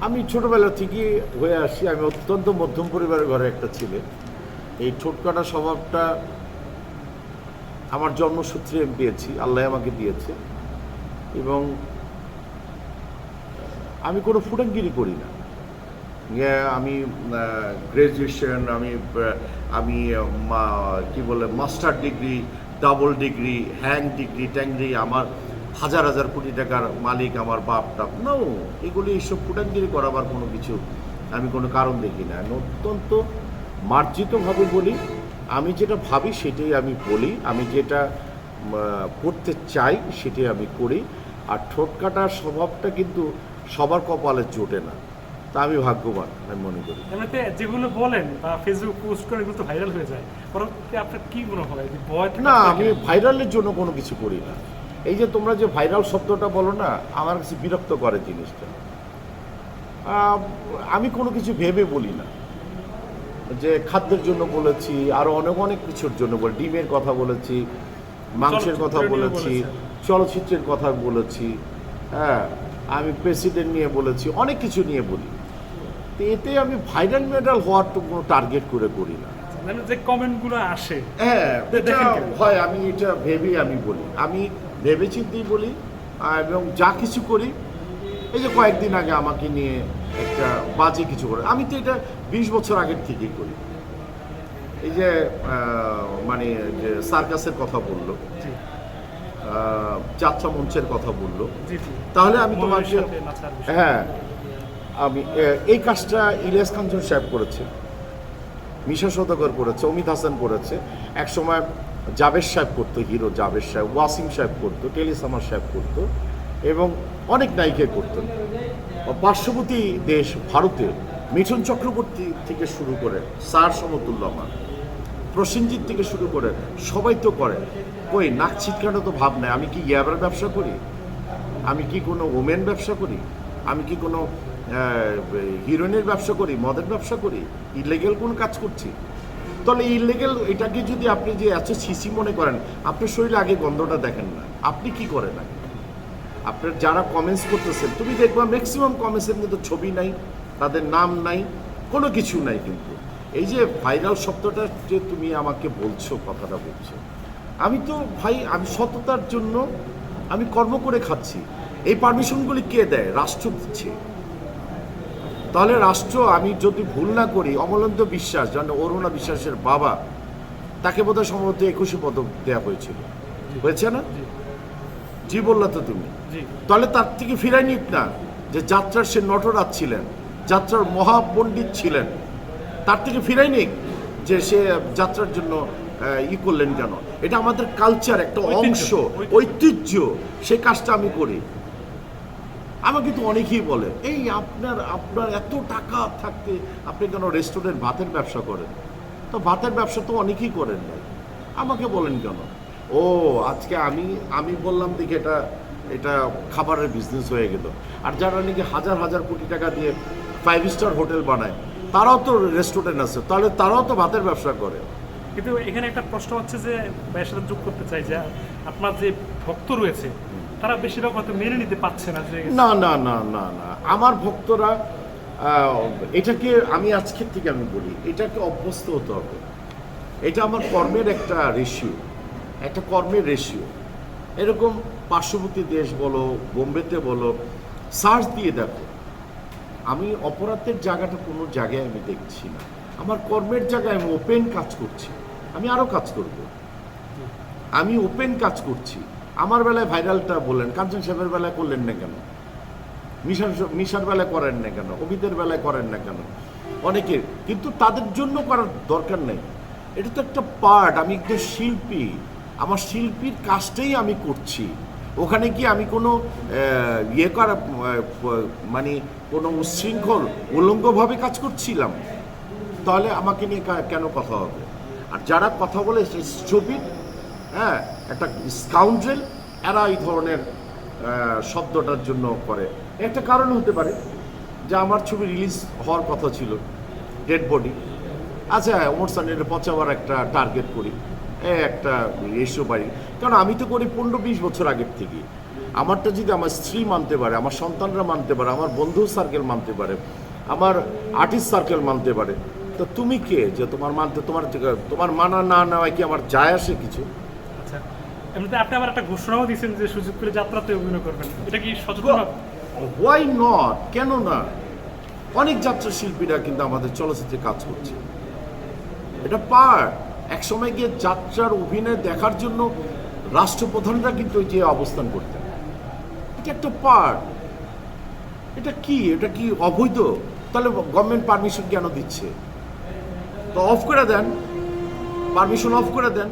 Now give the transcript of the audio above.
আমি ছোটবেলা থেকে হয়ে আসি আমি অত্যন্ত মধ্যম পরিবারের ঘরে একটা ছেলে। এই ঠোঁটকাটা স্বভাবটা আমার জন্মসূত্রে আমি পেয়েছি আল্লাহ আমাকে দিয়েছে। এবং আমি কোনো ফুটাঙ্গিরি করি না। ইয়ে, আমি গ্রাজুয়েশন আমি আমি কি বলে মাস্টার ডিগ্রি ডাবল ডিগ্রি হ্যাং ডিগ্রি ট্যাংরি আমার হাজার হাজার কোটি টাকার মালিক আমার বাপ টাপ নো এগুলি এইসব ফুটাঙ্গিরি করাবার কোনো কিছু আমি কোনো কারণ দেখি না। আমি অত্যন্ত মার্জিতভাবে বলি আমি যেটা ভাবি সেটাই আমি বলি আমি যেটা করতে চাই সেটাই আমি করি। আর ঠোঁট কাটার স্বভাবটা কিন্তু সবার কপালে জোটে না। তা আমি ভাগ্যবান আমি মনে করি। এমনিতে যেগুলো বলেন বা ফেসবুক পোস্ট করে এগুলো তো ভাইরাল হয়ে যায়। পরবর্তীতে আপনার কি মনে হয়? না আমি ভাইরালের জন্য কোনো কিছু করি না। এই যে তোমরা যে ভাইরাল শব্দটা বলো না আমার কাছে বিরক্ত করে জিনিসটা। আমি কোনো কিছু ভেবে বলি না। যে খাদ্যের জন্য বলেছি আরও অনেক অনেক কিছুর জন্য বলি ডিমের কথা বলেছি মাংসের কথা বলেছি চলচ্চিত্রের কথা বলেছি হ্যাঁ আমি প্রেসিডেন্ট নিয়ে বলেছি অনেক কিছু নিয়ে বলি। তো এতে আমি ভাইরাল মেডাল হওয়ার তো কোনো টার্গেট করে করি না। মানে যে কমেন্টগুলো আসে হ্যাঁ হয় আমি এটা ভেবেই আমি বলি। আমি ভেবে চিন্তেই বলি আর এবং যা কিছু করি এই যে কয়েকদিন আগে আমাকে নিয়ে একটা বাজে কিছু করে। আমি তো এটা বিশ বছর আগের থেকেই করি। এই যে মানে যে সার্কাসের কথা বলল যাত্রা মঞ্চের কথা বলল তাহলে আমি তোমাকে। হ্যাঁ আমি এই কাজটা ইলিয়াস কাঞ্চন সাহেব করেছে মিশা সদাগর করেছে অমিত হাসান করেছে। এক সময় জাবেদ সাহেব করতো, হিরো জাবেদ সাহেব, ওয়াসিম সাহেব করতো টেলিসামার সাহেব করতো এবং অনেক নায়িকা করতেন। পার্শ্ববর্তী দেশ ভারতে মিঠুন চক্রবর্তী থেকে শুরু করে স্যার সমতুল্য আমার, প্রসেনজিৎ থেকে শুরু করে সবাই তো করে। কই নাক ছিটকানো তো ভাব নাই, আমি কি ইয়াবার ব্যবসা করি? আমি কি কোনো ওমেন ব্যবসা করি? আমি কি কোনো হিরোইনের ব্যবসা করি? মদের ব্যবসা করি? ইলিগেল কোন কাজ করছি? তাহলে ইলিগেল এটাকে যদি আপনি যে এত সিসি মনে করেন, আপনার শরীরে আগে গন্ধটা দেখেন না। আপনি কি করেন আগে? আপনার যারা কমেন্টস করতেছেন, তুমি দেখবা ম্যাক্সিমাম কমেন্টসের মধ্যে ছবি নাই, তাদের নাম নাই, কোনো কিছু নাই কিন্তু। এই যে ভাইরাল শব্দটা যে তুমি আমাকে বলছো, কথাটা বলছো, আমি তো ভাই, আমি সততার জন্য আমি কর্ম করে খাচ্ছি। এই পারমিশনগুলি কে দেয়? রাষ্ট্র দিচ্ছে। তাহলে রাষ্ট্র আমি যদি ভুল না করি অমলন্ত বিশ্বাস যেন অরুণা বিশ্বাসের বাবা তাকে বোধহয় সম্ভবত একুশে পদক দেওয়া হয়েছিল। হয়েছে না? জি। বললা তো তুমি। তাহলে তার থেকে ফিরাই নিক না যে যাত্রার সে নটরাজ ছিলেন যাত্রার মহাপণ্ডিত ছিলেন। তার থেকে ফিরাই নিক যে সে যাত্রার জন্য ই করলেন কেন? এটা আমাদের কালচার একটা অংশ ঐতিহ্য। ঐতিহ্য। সেই কাজটা আমি করি। আমাকে তো অনেকেই বলে, এই আপনার আপনার এত টাকা থাকতে আপনি কেন রেস্টুরেন্ট ভাতের ব্যবসা করেন? তো ভাতের ব্যবসা তো অনেকেই করেন না আমাকে বলেন কেন? ও, আজকে আমি আমি বললাম দেখি এটা এটা খাবারের বিজনেস হয়ে গেল। আর যারা নাকি হাজার হাজার কোটি টাকা দিয়ে ফাইভ স্টার হোটেল বানায়, তারাও তো রেস্টুরেন্ট আছে, তাহলে তারাও তো ভাতের ব্যবসা করে। কিন্তু এখানে একটা প্রশ্ন হচ্ছে যে ব্যবসাটা যোগ করতে চাই যে, আপনার যে ভক্ত রয়েছে তারা বেশিরভাগ হয়তো মেনে নিতে পারছে না যে না না না না না। আমার ভক্তরা এটাকে আমি আজকের থেকে আমি বলি, এটাকে অভ্যস্ত হতে হবে। এটা আমার কর্মের একটা রেশিও একটা কর্মের রেশিও এরকম পার্শ্ববর্তী দেশ বলো, বোম্বেতে বলো সার্চ দিয়ে দেখো। আমি অপরাধের জায়গাটা কোনো জায়গায় আমি দেখছি না। আমার কর্মের জায়গায় আমি ওপেন কাজ করছি। আমি আরও কাজ করব। আমি ওপেন কাজ করছি। আমার বেলায় ভাইরালটা বললেন, কাঞ্চন সাহেবের বেলায় করলেন না কেন? মিশার মিশার বেলায় করেন না কেন? অমিতের বেলায় করেন না কেন? অনেকের কিন্তু তাদের জন্য করার দরকার নেই। এটা তো একটা পার্ট, আমি একজন শিল্পী। আমার শিল্পীর কাজটাই আমি করছি। ওখানে কি আমি কোনো ইয়ে করা মানে কোনো উচ্ছৃঙ্খল, উলঙ্গভাবে কাজ করছিলাম? তাহলে আমাকে নিয়ে কেন কথা হবে? আর যারা কথা বলে স্টুপিড হ্যাঁ? একটা স্কাউন্ড্রেল এরা এই ধরনের শব্দটার জন্য করে। একটা কারণ হতে পারে যে আমার ছবি রিলিজ হওয়ার কথা ছিল ডেড বডি আচ্ছা হ্যাঁ ওমর সানের পচাবার একটা টার্গেট করি। একটা রেশিও বাড়ি কারণ আমি তো করি পনেরো বিশ বছর আগের থেকে। আমারটা যদি আমার স্ত্রী মানতে পারে, আমার সন্তানরা মানতে পারে, আমার বন্ধু সার্কেল মানতে পারে, আমার আর্টিস্ট সার্কেল মানতে পারে, তো তুমি কে? যে তোমার মানতে, তোমার তোমার মানা না নেওয়ায় কি আমার যায় আসে কিছু? এমনিতে আপনি আবার একটা ঘোষণাও দিয়েছেন যে সুযোগ পেলে যাত্রাতে অভিনয় করবেন। এটা কি সচেতন হোয়াই নট কেন না? অনেক যাত্রা শিল্পীরা কিন্তু আমাদের চলচ্চিত্রে কাজ করছে। এটা পার্ট এক সময় গিয়ে যাত্রার অভিনয় দেখার জন্য রাষ্ট্রপ্রধানরা কিন্তু যে অবস্থান করতেন। এটা একটা পার্ট এটা কি? এটা কি অবৈধ? তাহলে গভর্নমেন্ট পারমিশন কেন দিচ্ছে? তো অফ করে দেন। পারমিশন অফ করে দেন।